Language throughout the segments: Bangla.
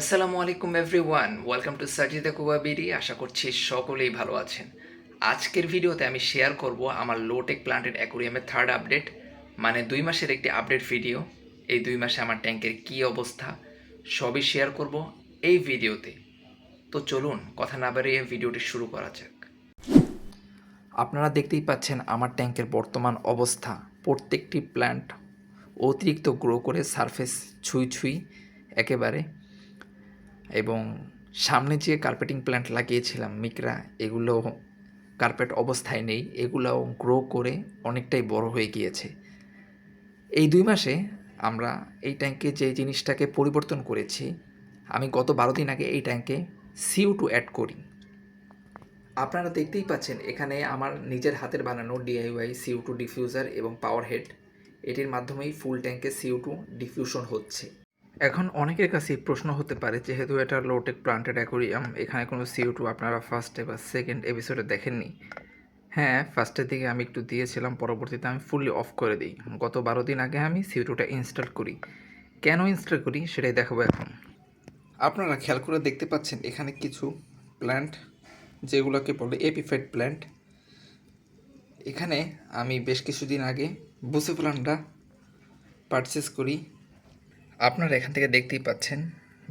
আসসালামু আলাইকুম এভরিওয়ান ওয়েলকাম টু সাজিদা কুবাবিরি আশা করছি সকলেই ভালো আছেন। আজকের ভিডিওতে আমি শেয়ার করব আমার লোটেক প্লান্টেড অ্যাকোরিয়ামের থার্ড আপডেট মানে দুই মাসের একটি আপডেট ভিডিও এই দুই মাসে আমার ট্যাঙ্কের কী অবস্থা, সবই শেয়ার করব এই ভিডিওতে। তো চলুন, কথা না বাড়িয়ে ভিডিওটি শুরু করা যাক। আপনারা দেখতেই পাচ্ছেন আমার ট্যাঙ্কের বর্তমান অবস্থা। প্রত্যেকটি প্ল্যান্ট অতিরিক্ত গ্রো করে সারফেস ছুঁই ছুঁই একেবারে এবং সামনে যে কার্পেটিং প্ল্যান্ট লাগিয়েছিলাম, মিকরা, এগুলো কার্পেট অবস্থায় নেই, এগুলোও গ্রো করে অনেকটাই বড় হয়ে গিয়েছে। এই দুই মাসে আমরা এই ট্যাঙ্কে যে জিনিসটাকে পরিবর্তন করেছি, আমি গত বারো দিন আগে এই ট্যাঙ্কে সিউ টু অ্যাড করি। আপনারা দেখতেই পাচ্ছেন, এখানে আমার নিজের হাতের বানানো ডিআইওয়াই সিউ টু ডিফিউজার এবং পাওয়ার হেড এটির মাধ্যমেই ফুল ট্যাঙ্কে সিউ টু ডিফিউশন হচ্ছে। এখন অনেকের কাছে প্রশ্ন হতে পারে, যেহেতু এটা লোটেক প্লান্টেড অ্যাকোরিয়াম এখানে কোনো সিউ টু আপনারা ফার্স্টে বা সেকেন্ড এপিসোডে দেখেননি। হ্যাঁ ফার্স্টের দিকে আমি একটু দিয়েছিলাম, পরবর্তীতে আমি ফুললি অফ করে দিই। গত বারো দিন আগে আমি সিউ টুটা ইনস্টল করি। কেন ইনস্টল করি সেটাই দেখাবো এখন। আপনারা খেয়াল করে দেখতে পাচ্ছেন, এখানে কিছু প্ল্যান্ট যেগুলোকে বলে এপিফাইড প্ল্যান্ট এখানে আমি বেশ কিছুদিন আগে বুসে প্ল্যান্টটা পারচেস করি। আপনারা এখান থেকে দেখতেই পাচ্ছেন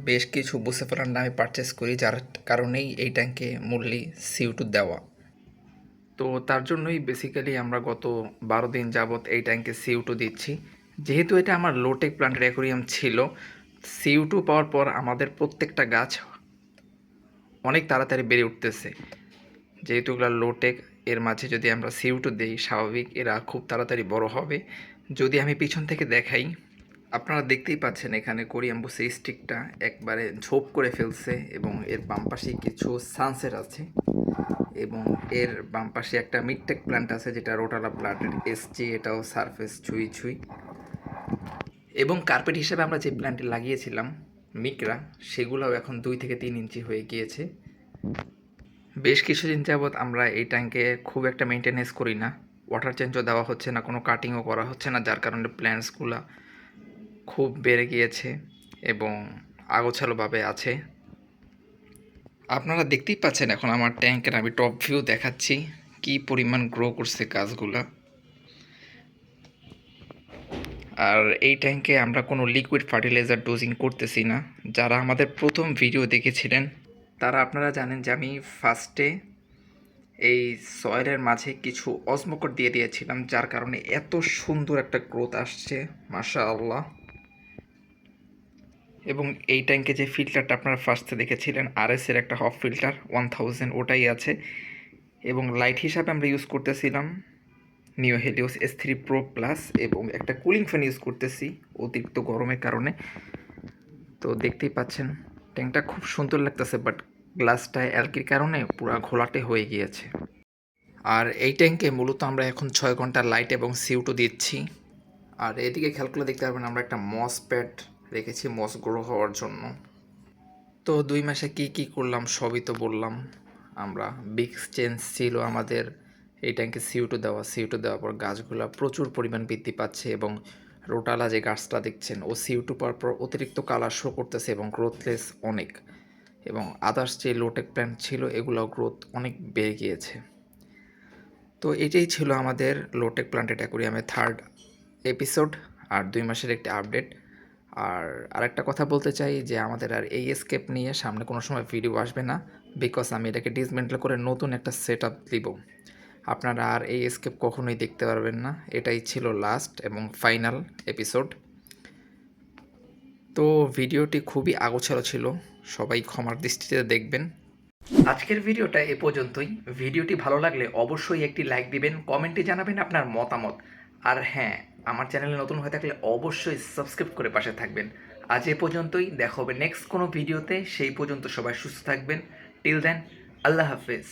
বেশ কিছু বুসে প্ল্যান্ট আমি পারচেস করি, যার কারণেই এই ট্যাঙ্কে মূল্যে সিউটু দেওয়া। তো তার জন্যই বেসিক্যালি আমরা গত বারো দিন যাবৎ এই ট্যাঙ্কে সিউটু দিচ্ছি। যেহেতু এটা আমার লোটেক প্লান্টের অ্যাকোরিয়াম ছিল সিউটু পাওয়ার পর আমাদের প্রত্যেকটা গাছ অনেক তাড়াতাড়ি বেড়ে উঠতেছে। যেহেতু এগুলো লোটেক এর মাঝে যদি আমরা সিউটু দিই, স্বাভাবিক এরা খুব তাড়াতাড়ি বড় হবে। যদি আমি পিছন থেকে দেখাই আপনারা দেখতেই পাচ্ছেন এখানে কোরিয়াম্বুস স্টিকটা একবারে ঝোপ করে ফেলছে এবং এর বাম পাশে কিছু সানসেট আছে এবং এর বাম পাশে একটা মিডটেক প্ল্যান্ট আছে যেটা রোটালা প্ল্যান্টের এসজি এটাও সারফেস ছুঁই ছুঁই। এবং কার্পেট হিসেবে আমরা যে প্ল্যান্টে লাগিয়েছিলাম মিকরা সেগুলোও এখন দুই থেকে তিন ইঞ্চি হয়ে গিয়েছে। বেশ কিছুদিন যাবৎ আমরা এই ট্যাঙ্কে খুব একটা মেনটেনেন্স করি না। ওয়াটার চেঞ্জও দেওয়া হচ্ছে না, কোনো কাটিংও করা হচ্ছে না, যার কারণে প্ল্যান্টসগুলো খুব বেড়ে গিয়েছে এবং আগোছালোভাবে আছে। আপনারা দেখতেই পাচ্ছেন এখন আমার ট্যাঙ্কের আমি টপ ভিউ দেখাচ্ছি কি পরিমাণ গ্রো করছে গাছগুলা। আর এই ট্যাঙ্কে আমরা কোনো লিকুইড ফার্টিলাইজার ডোজিং করতেছি না। যারা আমাদের প্রথম ভিডিও দেখেছিলেন, তারা আপনারা জানেন যে আমি ফার্স্টে এই সয়েলের মাঝে কিছু অজমকট দিয়ে দিয়েছিলাম, যার কারণে এত সুন্দর একটা গ্রোথ আসছে মাশা আল্লাহ এবং এই ট্যাঙ্কে যে ফিল্টারটা আপনারা ফার্স্টে দেখেছিলেন আরএস এর একটা হফ ফিল্টার ওয়ান থাউজেন্ড ওটাই আছে। এবং লাইট হিসাবে আমরা ইউজ করতেছিলাম Neo Helios S three Pro Plus এবং একটা কুলিং ফ্যান ইউজ করতেছি অতিরিক্ত গরমের কারণে। তো দেখতেই পাচ্ছেন ট্যাঙ্কটা খুব সুন্দর লাগতেছে বাট গ্লাসটা অ্যালকির কারণে পুরো ঘোলাটে হয়ে গিয়েছে। আর এই ট্যাঙ্কে মূলত আমরা এখন ছয় ঘণ্টা লাইট এবং সিউটু দিচ্ছি। আর এদিকে খেয়াল করলে দেখতে পারবেন, আমরা একটা মস প্যাড রেখেছি মস গ্রো হওয়ার জন্য। তো দুই মাসে কি কি করলাম সবই তো বললাম। আমরা বিগ চেঞ্জ ছিল আমাদের। এই ট্যাঙ্কে সিউটু দেওয়া সিউটু দেওয়ার পর গাছগুলো প্রচুর পরিমাণ বৃদ্ধি পাচ্ছে এবং রোটালা যে গাছটা দেখছেন, ও সিউটু পাওয়ার পর অতিরিক্ত কালার শো করতেছে এবং গ্রোথলেস অনেক। এবং আদার্স যে লোটেক প্ল্যান্ট ছিল এগুলো গ্রোথ অনেক বেড়ে গিয়েছে। তো এটাই ছিল আমাদের লোটেক প্ল্যান্টেড অ্যাকোরিয়ামের থার্ড এপিসোড আর দুই মাসের একটি আপডেট আর আরেকটা কথা বলতে চাই যে আমাদের আর এই স্কেপ নিয়ে সামনে কোনো সময় ভিডিও আসবে না বিকজ আমি এটাকে ডিসমেন্টাল করে নতুন একটা সেট আপ দিব। আপনারা আর এই স্কেপ কখনোই দেখতে পারবেন না। এটাই ছিল লাস্ট এবং ফাইনাল এপিসোড তো ভিডিওটি খুবই আগোছালো ছিল। সবাই ক্ষমার দৃষ্টিতে দেখবেন। আজকের ভিডিওটা এ পর্যন্তই। ভিডিওটি ভালো লাগলে অবশ্যই একটি লাইক দিবেন। কমেন্টে জানাবেন আপনার মতামত। আর হ্যাঁ আমার চ্যানেলে নতুন হয়ে থাকলে অবশ্যই সাবস্ক্রাইব করে পাশে থাকবেন। আজ এ পর্যন্তই, দেখা হবে নেক্সট কোনো ভিডিওতে সেই পর্যন্ত সবাই সুস্থ থাকবেন। টিল দেন আল্লাহ হাফেজ।